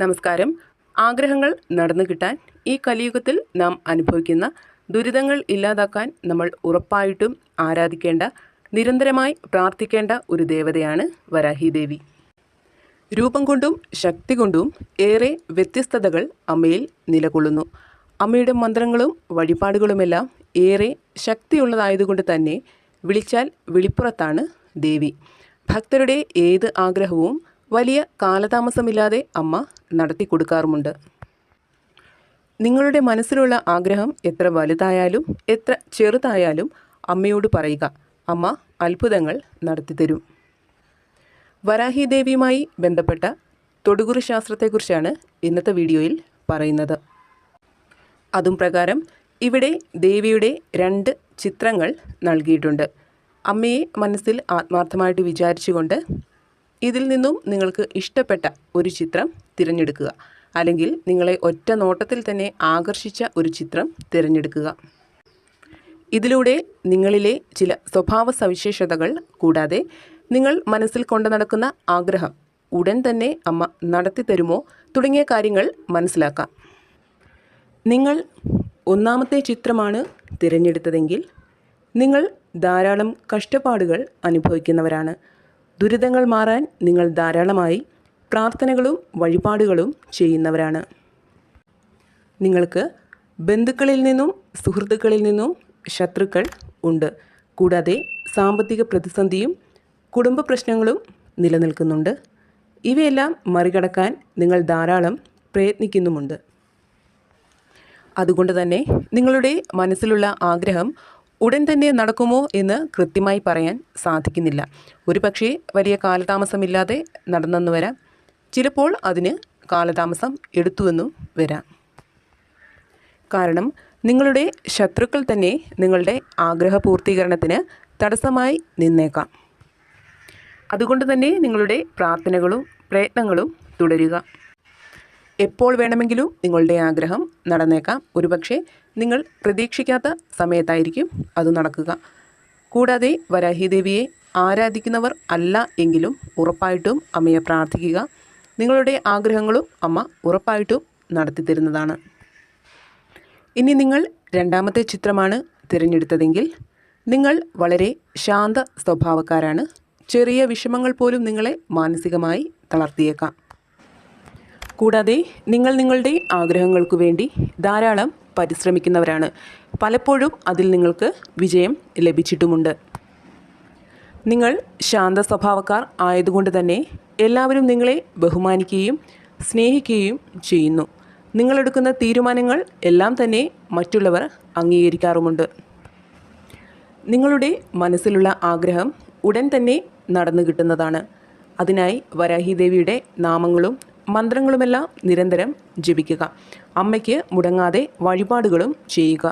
നമസ്കാരം. ആഗ്രഹങ്ങൾ നടന്നു കിട്ടാൻ ഈ കലിയുഗത്തിൽ നാം അനുഭവിക്കുന്ന ദുരിതങ്ങൾ ഇല്ലാതാക്കാൻ നമ്മൾ ഉറപ്പായിട്ടും ആരാധിക്കേണ്ട നിരന്തരമായി പ്രാർത്ഥിക്കേണ്ട ഒരു ദേവതയാണ് വരാഹി ദേവി രൂപം കൊണ്ടും ശക്തി കൊണ്ടും ഏറെ വ്യത്യസ്തതകൾ അമ്മയിൽ നിലകൊള്ളുന്നു. അമ്മയുടെ മന്ത്രങ്ങളും വഴിപാടുകളുമെല്ലാം ഏറെ ശക്തിയുള്ളതായതുകൊണ്ട് തന്നെ വിളിച്ചാൽ വിളിപ്പുറത്താണ് ദേവി. ഭക്തരുടെ ഏത് ആഗ്രഹവും വലിയ കാലതാമസമില്ലാതെ അമ്മ നടത്തി കൊടുക്കാറുമുണ്ട്. നിങ്ങളുടെ മനസ്സിലുള്ള ആഗ്രഹം എത്ര വലുതായാലും എത്ര ചെറുതായാലും അമ്മയോട് പറയുക അമ്മ അത്ഭുതങ്ങൾ നടത്തിത്തരും വരാഹി ദേവിയുമായി ബന്ധപ്പെട്ട തൊടുകുറി ശാസ്ത്രത്തെക്കുറിച്ചാണ് ഇന്നത്തെ വീഡിയോയിൽ പറയുന്നത്. അതും പ്രകാരം ഇവിടെ ദേവിയുടെ രണ്ട് ചിത്രങ്ങൾ നൽകിയിട്ടുണ്ട്. അമ്മയെ മനസ്സിൽ ആത്മാർത്ഥമായിട്ട് വിചാരിച്ചുകൊണ്ട് ഇതിൽ നിന്നും നിങ്ങൾക്ക് ഇഷ്ടപ്പെട്ട ഒരു ചിത്രം തിരഞ്ഞെടുക്കുക. അല്ലെങ്കിൽ നിങ്ങളെ ഒറ്റ നോട്ടത്തിൽ തന്നെ ആകർഷിച്ച ഒരു ചിത്രം തിരഞ്ഞെടുക്കുക. ഇതിലൂടെ നിങ്ങളിലെ ചില സ്വഭാവ സവിശേഷതകൾ കൂടാതെ നിങ്ങൾ മനസ്സിൽ കൊണ്ടു നടക്കുന്ന ആഗ്രഹം ഉടൻ തന്നെ അമ്മ നടത്തി തരുമോ തുടങ്ങിയ കാര്യങ്ങൾ മനസ്സിലാക്കാം. നിങ്ങൾ ഒന്നാമത്തെ ചിത്രമാണ് തിരഞ്ഞെടുത്തതെങ്കിൽ നിങ്ങൾ ധാരാളം കഷ്ടപ്പാടുകൾ അനുഭവിക്കുന്നവരാണ്. ദുരിതങ്ങൾ മാറാൻ നിങ്ങൾ ധാരാളമായി പ്രാർത്ഥനകളും വഴിപാടുകളും ചെയ്യുന്നവരാണ്. നിങ്ങൾക്ക് ബന്ധുക്കളിൽ നിന്നും സുഹൃത്തുക്കളിൽ നിന്നും ശത്രുക്കൾ ഉണ്ട്. കൂടാതെ സാമ്പത്തിക പ്രതിസന്ധിയും കുടുംബ പ്രശ്നങ്ങളും നിലനിൽക്കുന്നുണ്ട്. ഇവയെല്ലാം മറികടക്കാൻ നിങ്ങൾ ധാരാളം പ്രയത്നിക്കുന്നുമുണ്ട്. അതുകൊണ്ട് തന്നെ നിങ്ങളുടെ മനസ്സിലുള്ള ആഗ്രഹം ഉടൻ തന്നെ നടക്കുമോ എന്ന് കൃത്യമായി പറയാൻ സാധിക്കുന്നില്ല. ഒരു പക്ഷേ വലിയ കാലതാമസമില്ലാതെ നടന്നെന്ന് വരാം. ചിലപ്പോൾ അതിന് കാലതാമസം എടുത്തുവെന്നും വരാം. കാരണം നിങ്ങളുടെ ശത്രുക്കൾ തന്നെ നിങ്ങളുടെ ആഗ്രഹ പൂർത്തീകരണത്തിന് തടസ്സമായി നിന്നേക്കാം. അതുകൊണ്ട് തന്നെ നിങ്ങളുടെ പ്രാർത്ഥനകളും പ്രയത്നങ്ങളും തുടരുക. എപ്പോൾ വേണമെങ്കിലും നിങ്ങളുടെ ആഗ്രഹം നടന്നേക്കാം. ഒരുപക്ഷെ നിങ്ങൾ പ്രതീക്ഷിക്കാത്ത സമയത്തായിരിക്കും അത് നടക്കുക. കൂടാതെ വരാഹിദേവിയെ ആരാധിക്കുന്നവർ അല്ല എങ്കിലും ഉറപ്പായിട്ടും അമ്മയെ പ്രാർത്ഥിക്കുക. നിങ്ങളുടെ ആഗ്രഹങ്ങളും അമ്മ ഉറപ്പായിട്ടും നടത്തി തരുന്നതാണ്. ഇനി നിങ്ങൾ രണ്ടാമത്തെ ചിത്രമാണ് തിരഞ്ഞെടുത്തതെങ്കിൽ നിങ്ങൾ വളരെ ശാന്ത സ്വഭാവക്കാരാണ്. ചെറിയ വിഷമങ്ങൾ പോലും നിങ്ങളെ മാനസികമായി തളർത്തിയേക്കാം. കൂടാതെ നിങ്ങൾ നിങ്ങളുടെ ആഗ്രഹങ്ങൾക്കു വേണ്ടി ധാരാളം പരിശ്രമിക്കുന്നവരാണ്. പലപ്പോഴും അതിൽ നിങ്ങൾക്ക് വിജയം ലഭിച്ചിട്ടുമുണ്ട്. നിങ്ങൾ ശാന്ത സ്വഭാവക്കാർ ആയതുകൊണ്ട് തന്നെ എല്ലാവരും നിങ്ങളെ ബഹുമാനിക്കുകയും സ്നേഹിക്കുകയും ചെയ്യുന്നു. നിങ്ങളെടുക്കുന്ന തീരുമാനങ്ങൾ എല്ലാം തന്നെ മറ്റുള്ളവർ അംഗീകരിക്കാറുമുണ്ട്. നിങ്ങളുടെ മനസ്സിലുള്ള ആഗ്രഹം ഉടൻ തന്നെ നടന്നു കിട്ടുന്നതാണ് അതിനായി വരാഹി ദേവിയുടെ നാമങ്ങളും മന്ത്രങ്ങളുമെല്ലാം നിരന്തരം ജപിക്കുക. അമ്മയ്ക്ക് മുടങ്ങാതെ വഴിപാടുകളും ചെയ്യുക.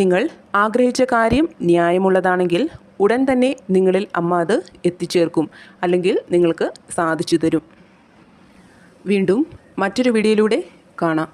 നിങ്ങൾ ആഗ്രഹിച്ച കാര്യം ന്യായമുള്ളതാണെങ്കിൽ ഉടൻ തന്നെ നിങ്ങളിൽ അമ്മ അത് എത്തിച്ചേർക്കും അല്ലെങ്കിൽ നിങ്ങൾക്ക് സാധിച്ചു തരും. വീണ്ടും മറ്റൊരു വീഡിയോയിലൂടെ കാണാം.